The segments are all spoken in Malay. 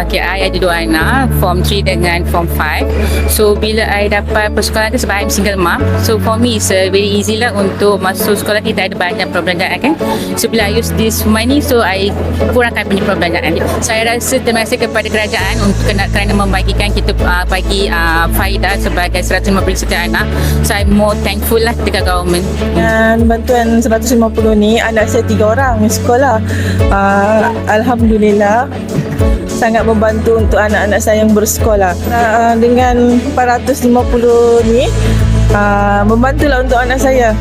Okay, I ada dua anak, Form 3 dengan Form 5. So, bila I dapat persekolahan tu sebab I'm single mom. So, for me, it's uh, very easy lah untuk masuk sekolah kita ada banyak perbelanjaan kan. So, bila I use this money, so I kurangkan punya perbelanjaan. Saya rasa terima kasih kepada kerajaan untuk kena, kerana membagikan kita uh, bagi uh, faedah sebagai 150 setiap anak. So, I'm more thankful lah dekat government. Dengan bantuan 150 ni anak saya tiga orang sekolah. Uh, Alhamdulillah sangat membantu untuk anak-anak saya yang bersekolah. Dengan 450 ni uh, membantulah untuk anak saya.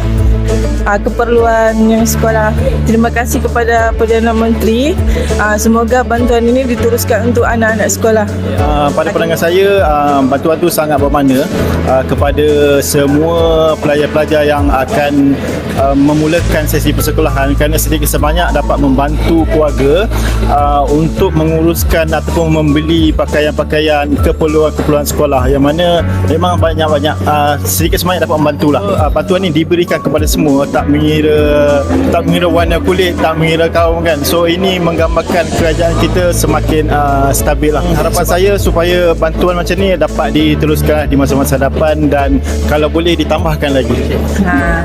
Uh, keperluan yang sekolah. Terima kasih kepada Perdana Menteri. Uh, semoga bantuan ini diteruskan untuk anak-anak sekolah. Uh, pada pandangan saya uh, bantuan tu sangat bermakna uh, kepada semua pelajar-pelajar yang akan uh, memulakan sesi persekolahan kerana sedikit sebanyak dapat membantu keluarga uh, untuk menguruskan ataupun membeli pakaian-pakaian keperluan-keperluan sekolah yang mana memang banyak-banyak uh, sedikit sebanyak dapat membantulah. Uh, bantuan ini diberikan kepada semua tak mengira tak mengira warna kulit, tak mengira kaum kan. So ini menggambarkan kerajaan kita semakin uh, stabil lah. Harapan saya supaya bantuan macam ni dapat diteruskan di masa-masa depan dan kalau boleh ditambahkan lagi. Uh,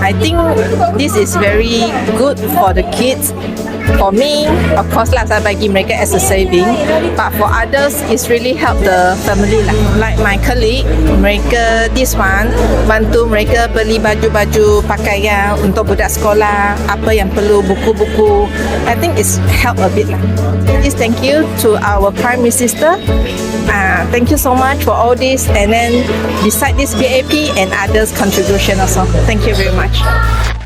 I think this is very good for the kids. For me, of course lah saya bagi mereka as a saving. But for others, it's really help the family lah. Like my colleague, mereka this one bantu mereka beli baju-baju pakaian untuk budak sekolah, apa yang perlu buku-buku. I think it's help a bit lah. Please thank you to our Prime Minister. Uh, thank you so much for all this and then beside this BAP and others contribution also. Thank you very much.